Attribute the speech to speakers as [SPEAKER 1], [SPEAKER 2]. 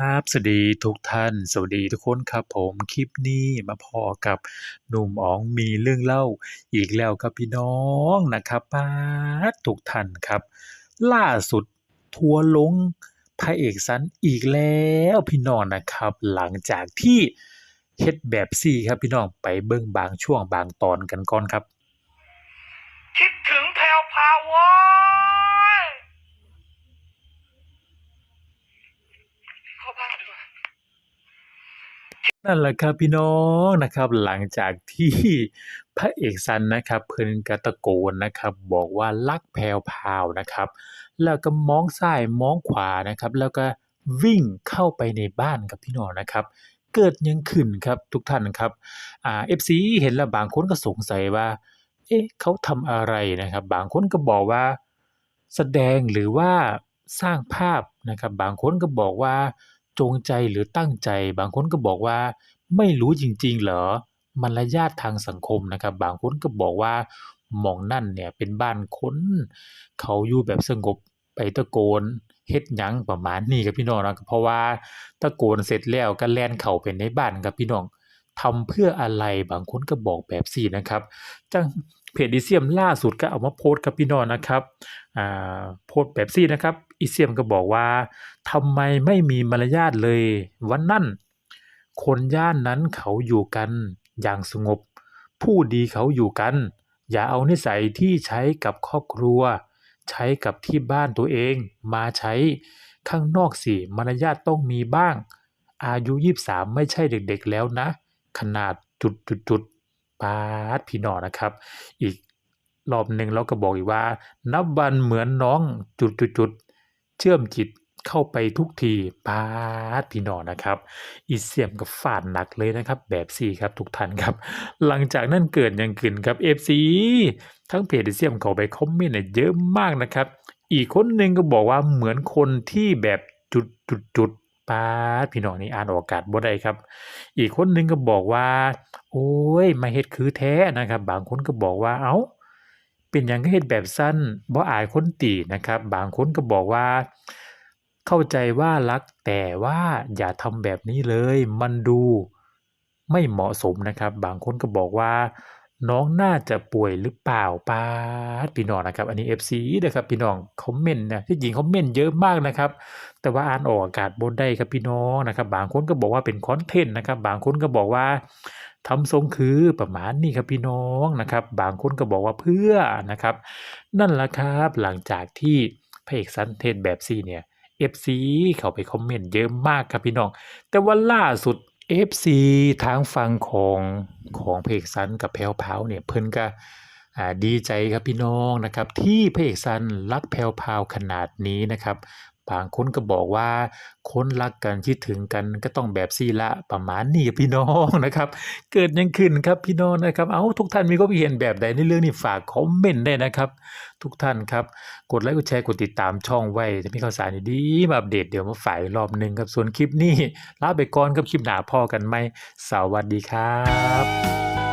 [SPEAKER 1] ครับ สวัสดีทุกท่าน สวัสดีทุกคนครับผม คลิปนี้มาพอกับหนุ่มอ๋องมีเรื่องเล่าอีกแล้วครับพี่น้องนะครับป๊าดทุกท่านครับ ล่าสุดทัวร์ลงพระเอกสันอีกแล้วพี่น้องนะครับ หลังจากที่เฮ็ดแบบซี่ครับพี่น้องไปเบิ่งบางช่วงบางตอนกันก่อนครับ
[SPEAKER 2] คิดถึงแพลวพาวโว้ยเข้าบ้านดีกว่า
[SPEAKER 1] นั่นแหละครับพี่น้องนะครับ หลังจากที่พระเอกซันนะครับ เพิ่นก็ตะโกนนะครับ บอกว่ารักแพวพาวนะครับ แล้วก็มองซ้ายมองขวานะครับ แล้วก็วิ่งเข้าไปในบ้านครับพี่น้องนะครับ เกิดยังขึ้นครับทุกท่านครับอ่า FC เห็นแล้วบางคนก็สงสัยว่า เอ๊ะเขาทำอะไรนะครับ บางคนก็บอกว่า แสดงหรือว่าสร้างภาพนะครับ บางคนก็บอกว่า จงใจหรือตั้งใจ บางคนก็บอกว่า ไม่รู้จริง ๆ เหรอมารยาททางสังคมนะครับ บางคนก็บอกว่ามองนั่นเนี่ยเป็นบ้านคนเขาอยู่แบบสงบไปตะโกนเฮ็ดหยังประมาณนี้ครับพี่น้องนะเพราะว่าตะโกนเสร็จแล้วก็แล่นเข้าไปในบ้านครับพี่น้องทำเพื่ออะไรบางคนก็บอกแบบซี่นะครับจัง เพจอีเซียมล่าสุดก็เอามาโพสต์ครับพี่น้องนะครับโพสต์แบบซี่นะครับอีเซียมก็บอกว่าทำไมไม่มีมารยาทเลย วันนั้นคนย่านนั้นเขาอยู่กันอย่างสงบ ผู้ดีเขาอยู่กัน อย่าเอานิสัยที่ใช้กับครอบครัว ใช้กับที่บ้านตัวเอง มาใช้ข้างนอกสิมารยาทต้องมีบ้าง อายุ 23 ไม่ใช่เด็กๆแล้วนะ ขนาดจุดๆๆ ปาดพี่น้องนะครับ อีกรอบหนึ่งเราก็บอกอีกว่า นับวันเหมือนน้องจุดๆๆเชื่อมจิตเข้าไปทุกทีปาดพี่น้องนะครับ อีเสียมก็ฟาดหนักเลยนะครับ แบบซี่ครับทุกท่านครับ หลังจากนั้นเกิดยังขึ้นครับ FC ทั้งเพจอีเซียมเข้าไปคอมเมนต์เนี่ยเยอะมากนะครับ อีกคนหนึ่งก็บอกว่าเหมือนคนที่แบบจุดๆๆ ป๊าดพี่น้องนี่อ่านออกอากาศบ่ได้ครับ อีกคนหนึ่งก็บอกว่า โอ๊ยมาเฮ็ดคือแท้นะครับ บางคนก็บอกว่าเอ้าเป็นหยังคือเฮ็ดแบบสั้นบ่อายคนตินะครับ บางคนก็บอกว่า เข้าใจว่ารักแต่ว่าอย่าทำแบบนี้เลย มันดูไม่เหมาะสมนะครับ บางคนก็บอกว่า น้องน่าจะป่วยหรือเปล่าป๊าพี่น้องนะครับ อันนี้ FC เด้อครับพี่น้องคอมเมนต์นะที่จริงคอมเมนต์เยอะมากนะครับ แต่ว่าอ่านออกอากาศบ่ได้ครับพี่น้องนะครับ บางคนก็บอกว่าเป็นคอนเทนต์นะครับ บางคนก็บอกว่าทำทรงคือประมาณนี้ครับพี่น้องนะครับ บางคนก็บอกว่าเพื่อนะครับ นั่นแหละครับหลังจากที่พระเอกซันเทศแบบซีเนี่ย FC เขาไปคอมเมนต์เยอะมากครับพี่น้อง แต่ว่าล่าสุด เอฟซีทางฝั่งของของพระเพกซันกับแพลวพาวเนี่ยเพิ่นก็ดีใจครับพี่น้องนะครับที่พระเพกซันรักแพลวพาวขนาดนี้นะครับ บางคนก็บอกว่าคนรักกันคิดถึงกันก็ต้องแบบซี่ละประมาณนี้พี่น้องนะครับ เกิดยังขึ้นครับพี่น้องนะครับ เอ้าทุกท่านมีความเห็นแบบใดในเรื่องนี้ฝากคอมเมนต์ได้นะครับ ทุกท่านครับ กดไลค์กดแชร์กดติดตามช่องไว้จะมีข่าวสารดีๆมาอัปเดตเดี๋ยวมาฝ่ายรอบหนึ่งครับส่วนคลิปนี้ลาไปก่อนครับคลิปหน้าพ่อกันไหมสวัสดีครับ